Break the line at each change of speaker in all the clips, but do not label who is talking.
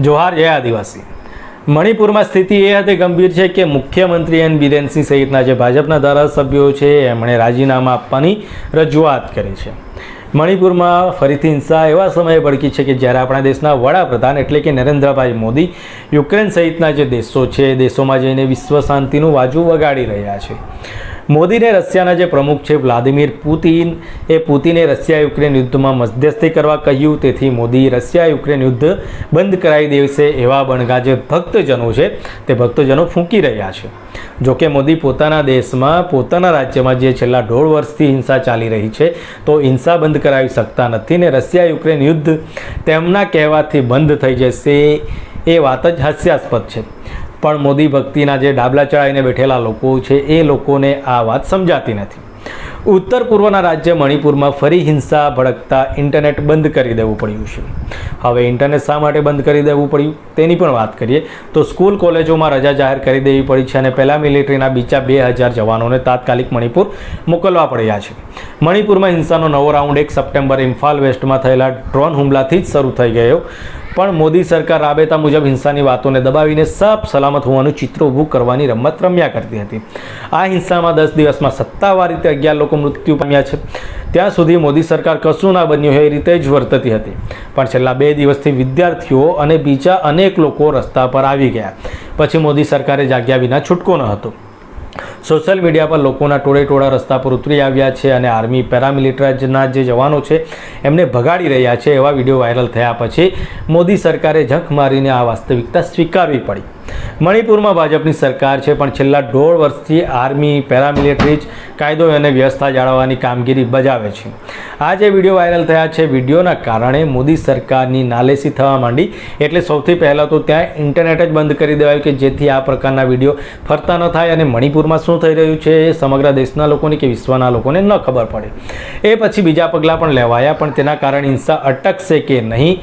જોહાર જય આદિવાસી. મણિપુરમાં સ્થિતિ એ હદે ગંભીર છે કે મુખ્યમંત્રી એન બિરેનસિંહ સહિતના જે ભાજપના ધારાસભ્યો છે, એમણે રાજીનામા આપવાની રજૂઆત કરી છે. મણિપુરમાં ફરીથી હિંસા એવા સમયે ભડકી છે કે જ્યારે આપણા દેશના વડાપ્રધાન એટલે કે નરેન્દ્રભાઈ મોદી યુક્રેન સહિતના જે દેશો છે, દેશોમાં જઈને વિશ્વ શાંતિનું વાજુ વગાડી રહ્યા છે. મોદીને રશિયાના જે પ્રમુખ છે વ્લાદિમીર પુતિન, એ પુતિને રશિયા યુક્રેન યુદ્ધમાં મધ્યસ્થી કરવા કહ્યું, તેથી મોદી રશિયા યુક્રેન યુદ્ધ બંધ કરાવી દેશે એવા બણગા જે ભક્તજનો છે. તે ભક્તજનો ફૂંકી રહ્યા છે. જોકે મોદી પોતાના દેશમાં, પોતાના રાજ્યમાં જે છેલ્લા દોઢ વર્ષથી હિંસા ચાલી રહી છે, તો હિંસા બંધ કરાવી શકતા નથી ને રશિયા યુક્રેન યુદ્ધ તેમના કહેવાથી બંધ થઈ જશે એ વાત જ હાસ્યાસ્પદ છે. પણ મોદી ભક્તિના જે ડાબલા ચડાવીને બેઠેલા લોકો છે, એ લોકોને આ વાત સમજાતી નથી. ઉત્તર પૂર્વના રાજ્ય મણિપુરમાં ફરી હિંસા ભડકતા ઇન્ટરનેટ બંધ કરી દેવું પડ્યું છે. હવે ઇન્ટરનેટ શા માટે બંધ કરી દેવું પડ્યું? તેની પણ વાત કરીએ. તો સ્કૂલ કોલેજોમાં રજા જાહેર કરી દેવી પડી છે અને પહેલાં મિલિટરીના બીજા બે હજાર જવાનોને તાત્કાલિક મણિપુર મોકલવા પડ્યા છે. મણિપુરમાં હિંસાનો નવો રાઉન્ડ એક સપ્ટેમ્બર ઇમ્ફાલ વેસ્ટમાં થયેલા ડ્રોન હુમલાથી જ શરૂ થઈ ગયો. પણ મોદી સરકાર રાબેતા મુજબ હિંસાની વાતોને દબાવીને સબ સલામત હોવાનું ચિત્ર ઊભું કરવાની રમત રમ્યા કરતી હતી. આ હિંસામાં દસ દિવસમાં સત્તાવાર રીતે અગિયાર લોકો મૃત્યુ પામ્યા છે. ત્યાં સુધી મોદી સરકાર કશું ના બન્યું હોય એ રીતે જ વર્તતી હતી. પણ છેલ્લા બે દિવસથી વિદ્યાર્થીઓ અને બીજા અનેક લોકો રસ્તા પર આવી ગયા. પછી મોદી સરકારે જાગ્યા વિના છૂટકો ન હતો. સોશિયલ મીડિયા પર લોકોના ટોળે ટોળા રસ્તા પર ઉતરી આવ્યા છે અને આર્મી પેરામિલિટરીના જે જવાનો છે, એમને ભગાડી રહ્યા છે એવા વીડિયો વાયરલ થયા પછી મોદી સરકારે ઝંખ મારીને આ વાસ્તવિકતા સ્વીકારવી પડી. મણિપુરમાં ભાજપની સરકાર છે, પણ છેલ્લા દોઢ વર્ષથી આર્મી, પેરામિલિટરી જ કાયદો અને વ્યવસ્થા જાળવવાની કામગીરી બજાવે છે. આ જે વીડિયો વાયરલ થયા છે. વિડીયોના કારણે મોદી સરકારની નાલેસી થવા માંડી. એટલે સૌથી પહેલાં તો ત્યાં ઇન્ટરનેટ જ બંધ કરી દેવાયું કે જેથી આ પ્રકારના વીડિયો ફરતા ન થાય અને મણિપુરમાં શું થઈ રહ્યું છે એ સમગ્ર દેશના લોકોને કે વિશ્વના લોકોને ન ખબર પડે. એ પછી બીજા પગલાં પણ લેવાયા, પણ તેના કારણે હિંસા અટકશે કે નહીં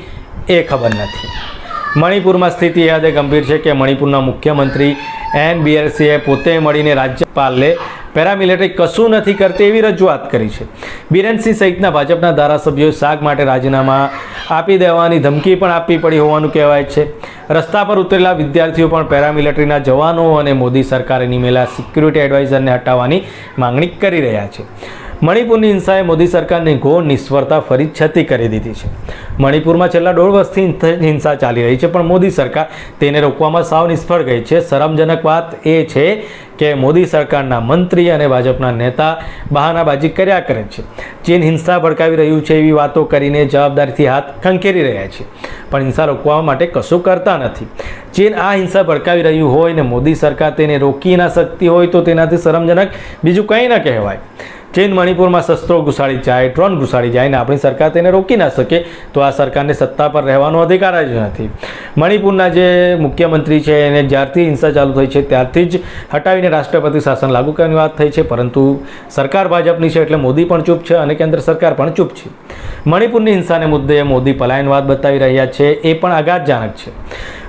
એ ખબર નથી. મણિપુરમાં સ્થિતિ એ હદે ગંભીર છે કે મણિપુરના મુખ્યમંત્રી એન બીએલસીએ પોતે મળીને રાજ્યપાલને પેરામિલિટરી કશું નથી કરતી એવી રજૂઆત કરી છે. બિરેનસિંહ સહિતના ભાજપના ધારાસભ્યોએ શાક માટે રાજીનામા આપી દેવાની ધમકી પણ આપવી પડી હોવાનું કહેવાય છે. રસ્તા પર ઉતરેલા વિદ્યાર્થીઓ પણ પેરામિલિટરીના જવાનો અને મોદી સરકારે નિમેલા સિક્યુરિટી એડવાઇઝરને હટાવવાની માંગણી કરી રહ્યા છે. મણિપુરની હિંસાએ મોદી સરકારની ઘોર નિષ્ફળતા ફરી છતી કરી દીધી છે. મણિપુરમાં છેલ્લા દોઢ વર્ષથી હિંસા ચાલી રહી છે, પણ મોદી સરકાર તેને રોકવામાં સાવ નિષ્ફળ ગઈ છે. શરમજનક વાત એ છે કે મોદી સરકારના મંત્રી અને ભાજપના નેતા બહાનાબાજી કર્યા કરે છે. ચીન હિંસા ભડકાવી રહ્યું છે એવી વાતો કરીને જવાબદારીથી હાથ ખંખેરી રહ્યા છે, પણ હિંસા રોકવા માટે કશું કરતા નથી. ચીન આ હિંસા ભડકાવી રહ્યું હોય ને મોદી સરકાર તેને રોકી ના શકતી હોય તો તેનાથી શરમજનક બીજું કંઈ ન કહેવાય. ચીન મણિપુરમાં શસ્ત્રો ઘુસાડી જાય, ડ્રોન ઘુસાડી જાય ને આપણી સરકાર તેને રોકી ના શકે, તો આ સરકારને સત્તા પર રહેવાનો અધિકાર જ નથી. મણિપુરના જે મુખ્યમંત્રી છે, એને જ્યારથી હિંસા ચાલુ થઈ છે, ત્યારથી જ હટાવીને રાષ્ટ્રપતિ શાસન લાગુ કરવાની વાત થઈ છે, પરંતુ સરકાર ભાજપની છે એટલે મોદી પણ ચૂપ છે અને કેન્દ્ર સરકાર પણ ચૂપ છે. મણિપુરની હિંસાને મુદ્દે મોદી પલાયનવાદ બતાવી રહ્યા છે, એ પણ આઘાતજનક છે.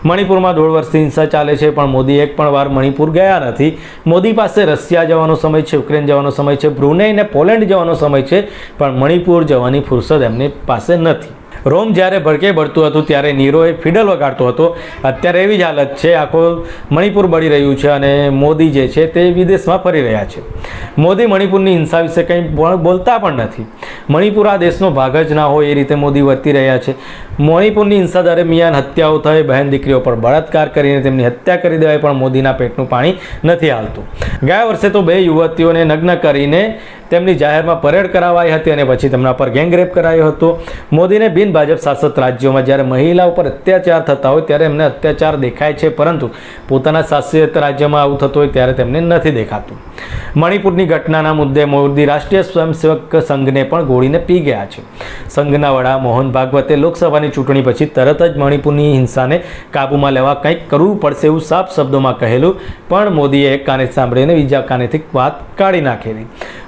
મણિપુરમાં દોઢ વર્ષથી હિંસા ચાલે છે, પણ મોદી એક પણ વાર મણિપુર ગયા નથી. મોદી પાસે રશિયા જવાનો સમય છે, યુક્રેન જવાનો સમય છે, બ્રુનેઈ અને પોલેન્ડ જવાનો સમય છે, પણ મણિપુર જવાની ફુરસદ એમની પાસે નથી. રોમ જ્યારે ભડકે બળતું હતું, ત્યારે નીરોએ ફિડલ વગાડતો હતો. અત્યારે એવી જ હાલત છે, આખો મણિપુર બળી રહ્યું છે અને મોદી જે છે તે વિદેશમાં ફરી રહ્યા છે. મોદી મણિપુરની હિંસા વિશે કંઈ બોલતા પણ નથી. મણિપુર આ દેશનો ભાગ જ ના હોય એ રીતે મોદી વર્તી રહ્યા છે. મણિપુરની હિંસા દરમિયાન હત્યાઓ થઈ, બહેન દીકરીઓ પર બળાત્કાર કરીને તેમની હત્યા કરી દેવાય પણ મોદીના પેટનું પાણી નથી હાલતું. ગયા વર્ષે તો બે યુવતીઓને નગ્ન કરીને તેમની જાહેરમાં પરેડ કરાવાઈ હતી અને પછી તેમના પર ગેંગરેપ કરાયો હતો. મોદીને બિન ભાજપ શાસિત રાજ્યોમાં જ્યારે મહિલા ઉપર અત્યાચાર થતા હોય ત્યારે એમને અત્યાચાર દેખાય છે, પરંતુ પોતાના શાસિત રાજ્યમાં આવું થતું હોય ત્યારે તેમને નથી દેખાતું. મણિપુરની ઘટનાના મુદ્દે મોદી રાષ્ટ્રીય સ્વયંસેવક સંઘને પણ ગોળીને પી ગયા છે. સંઘના વડા મોહન ભાગવતે લોકસભાની ચૂંટણી પછી તરત જ મણિપુરની હિંસાને કાબૂમાં લેવા કંઈક કરવું પડશે એવું સાફ શબ્દોમાં કહેલું, પણ મોદીએ એક કાને સાંભળીને બીજા કાનેથી વાત કાઢી નાખેલી.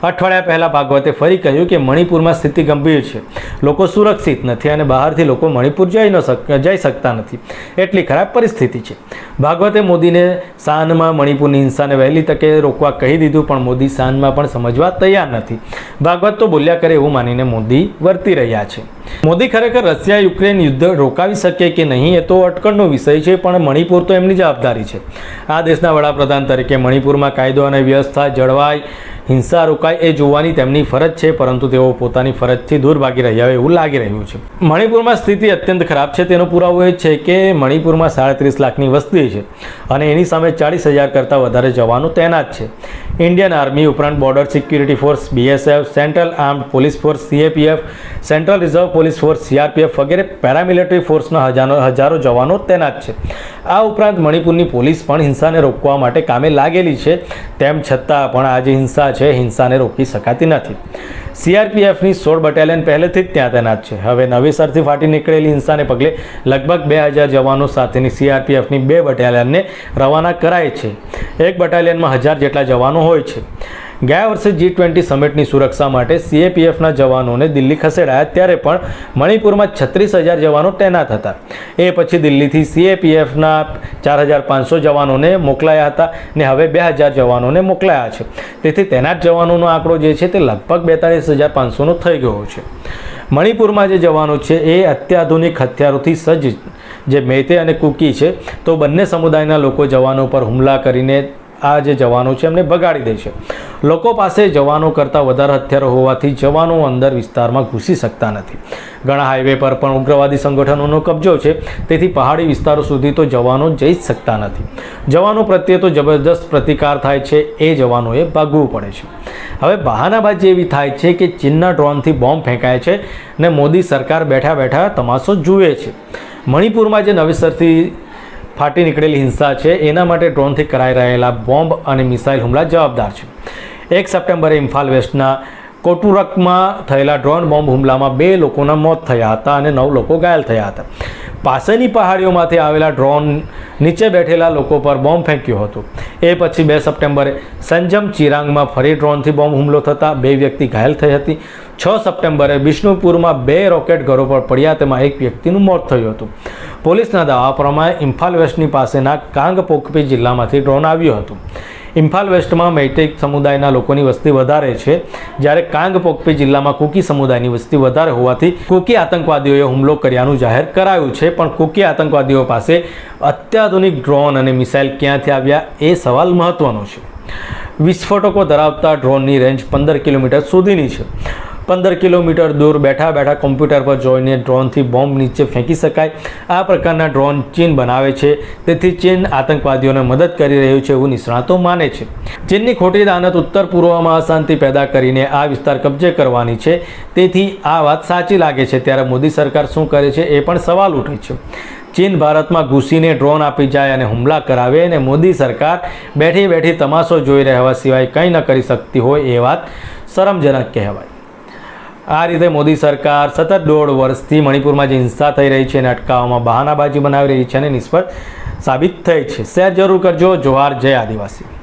અઠવાડિયા પહેલાં ભાગવતે ફરી કહ્યું કે મણિપુરમાં સ્થિતિ ગંભીર છે. લોકો સુરક્ષિત નથી અને બહારથી લોકો મણિપુર જઈ ન જઈ શકતા નથી. એટલી ખરાબ પરિસ્થિતિ છે. ભાગવતે મોદીને સાનમાં મણિપુરની હિંસાને વહેલી તકે રોકવા કહી દીધું, પણ મોદી સાંજમાં પણ સમજવા તૈયાર નથી. ભાગવત તો બોલ્યા કરે એવું માનીને મોદી વર્તી રહ્યા છે. મોદી ખરેખર રશિયા યુક્રેન યુક્રેન યુદ્ધ રોકાવી શકે કે નહીં એ તો અટકળનો વિષય છે, પણ મણિપુર તો એમની જવાબદારી છે. આ દેશના વડાપ્રધાન તરીકે મણિપુરમાં કાયદો અને વ્યવસ્થા જળવાય હિંસા રોકાય એ જોવાની તેમની ફરજ છે, પરંતુ તેઓ પોતાની ફરજથી દૂર ભાગી રહ્યા હોય એવું લાગી રહ્યું છે. મણિપુરમાં સ્થિતિ અત્યંત ખરાબ છે, તેનો પુરાવો એ છે કે મણિપુરમાં સાડત્રીસ લાખની વસ્તી છે અને એની સામે ચાળીસ હજાર કરતાં વધારે જવાનો તૈનાત છે. ઇન્ડિયન આર્મી ઉપરાંત border security force, BSF, central armed police force, CAPF, central reserve police force, CRPF વગેરે પેરામિલિટરી ફોર્સના હજારો હજારો જવાનો તૈનાત છે. આ ઉપરાંત મણિપુરની પોલીસ પણ હિંસાને રોકવા માટે કામે લાગેલી છે. તેમ છતાં પણ આજે હિંસા છે, હિંસાને રોકી શકાતી નથી. સીઆરપીએફની સોળ બટાલિયન પહેલેથી જ ત્યાં તૈનાત છે. હવે નવેસરથી ફાટી નીકળેલી હિંસાને પગલે લગભગ બે હજાર જવાનો સાથેની સીઆરપીએફની બે બટાલિયનને રવાના કરાય છે. એક બટાલિયનમાં હજાર જેટલા જવાનો હોય છે. ગયા વર્ષે જી ટ્વેન્ટી સમિટની સુરક્ષા માટે સીએપીએફના જવાનોને દિલ્હી ખસેડાયા, ત્યારે પણ મણિપુરમાં છત્રીસ હજાર જવાનો તૈનાત હતા. એ પછી દિલ્હીથી સીએપીએફના ચાર હજાર પાંચસો જવાનોને મોકલાયા હતા ને હવે બે હજાર જવાનોને મોકલાયા છે. તેથી તૈનાત જવાનોનો આંકડો જે છે તે લગભગ બેતાલીસ હજાર પાંચસોનો થઈ ગયો છે. મણિપુરમાં જે જવાનો છે એ અત્યાધુનિક હથિયારોથી સજ્જ જે મેતે અને કુકી છે, તો બંને સમુદાયના લોકો જવાનો પર હુમલા કરીને આ જે જવાનો છે એમને બગાડી દે છે. લોકો પાસે જવાનો કરતાં વધારે હથિયારો હોવાથી જવાનો અંદર વિસ્તારમાં ઘૂસી શકતા નથી. ઘણા હાઈવે પર પણ ઉગ્રવાદી સંગઠનોનો કબજો છે. તેથી પહાડી વિસ્તારો સુધી તો જવાનો જઈ જ શકતા નથી. જવાનો પ્રત્યે તો જબરદસ્ત પ્રતિકાર થાય છે. એ જવાનોએ ભાગવું પડે છે. હવે બહાનાબાજી એવી થાય છે કે ચીનના ડ્રોનથી બોમ્બ ફેંકાય છે ને મોદી સરકાર બેઠા બેઠા તમાશો જુએ છે. મણિપુરમાં જે નવેસરથી ફાટી નીકળેલી હિંસા છે, એના માટે ડ્રોનથી કરાઈ રહેલા બોમ્બ અને મિસાઇલ હુમલા જવાબદાર છે. એક સપ્ટેમ્બરે ઇમ્ફાલ વેસ્ટના કોટુરકમાં થયેલા ડ્રોન બોમ્બ હુમલામાં બે લોકોના મોત થયા હતા અને નવ લોકો ઘાયલ થયા હતા. પાસેની પહાડીઓમાંથી આવેલા ડ્રોન નીચે બેઠેલા લોકો પર બોમ્બ ફેંક્યું હતું. એ પછી બે સપ્ટેમ્બરે સંજમ ચિરાંગમાં ફરી ડ્રોનથી બોમ્બ હુમલો થતાં બે વ્યક્તિ ઘાયલ થઈ હતી. છ સપ્ટેમ્બરે બિષ્ણુપુરમાં બે રોકેટ ઘરો પર પડ્યા તેમાં એક વ્યક્તિનું મોત થયું હતું. પોલીસના દાવા પ્રમાણે ઇમ્ફાલ વેસ્ટની પાસેના કાંગપોકપી જિલ્લામાંથી ડ્રોન આવ્યું હતું. ઇમ્ફાલ વેસ્ટમાં મૈટેક સમુદાયના લોકોની વસ્તી વધારે છે. જ્યારે કાંગપોકપી જિલ્લામાં કુકી સમુદાયની વસ્તી વધારે હોવાથી કુકી આતંકવાદીઓએ હુમલો કર્યાનું જાહેર કરાયું છે. પણ કુકી આતંકવાદીઓ પાસે અત્યાધુનિક ડ્રોન અને મિસાઇલ ક્યાંથી આવ્યા એ સવાલ મહત્વનો છે. વિસ્ફોટકો ધરાવતા ડ્રોનની રેન્જ પંદર કિલોમીટર સુધીની છે. પંદર કિલોમીટર દૂર બેઠા બેઠા કોમ્પ્યુટર પર જોઈને ડ્રોનથી બોમ્બ નીચે ફેંકી શકાય. આ પ્રકારના ડ્રોન ચીન બનાવે છે. તેથી ચીન આતંકવાદીઓને મદદ કરી રહ્યું છે એવું નિષ્ણાતો માને છે. ચીનની ખોટી દાનત ઉત્તર પૂર્વમાં અશાંતિ પેદા કરીને આ વિસ્તાર કબજે કરવાની છે. તેથી આ વાત સાચી લાગે છે. ત્યારે મોદી સરકાર શું કરે છે એ પણ સવાલ ઉઠે છે. ચીન ભારતમાં ઘૂસીને ડ્રોન આપી જાય અને હુમલા કરાવે અને મોદી સરકાર બેઠી બેઠી તમાશો જોઈ રહેવા સિવાય કંઈ ન કરી શકતી હોય એ વાત શરમજનક કહેવાય. આ રીતે મોદી સરકાર સતત દોઢ વર્ષથી મણિપુરમાં જે હિંસા થઈ રહી છે એને અટકાવવામાં બહાનાબાજી બનાવી રહી છે અને નિષ્ફળ સાબિત થઈ છે. શેર જરૂર કરજો. જોહાર જય આદિવાસી.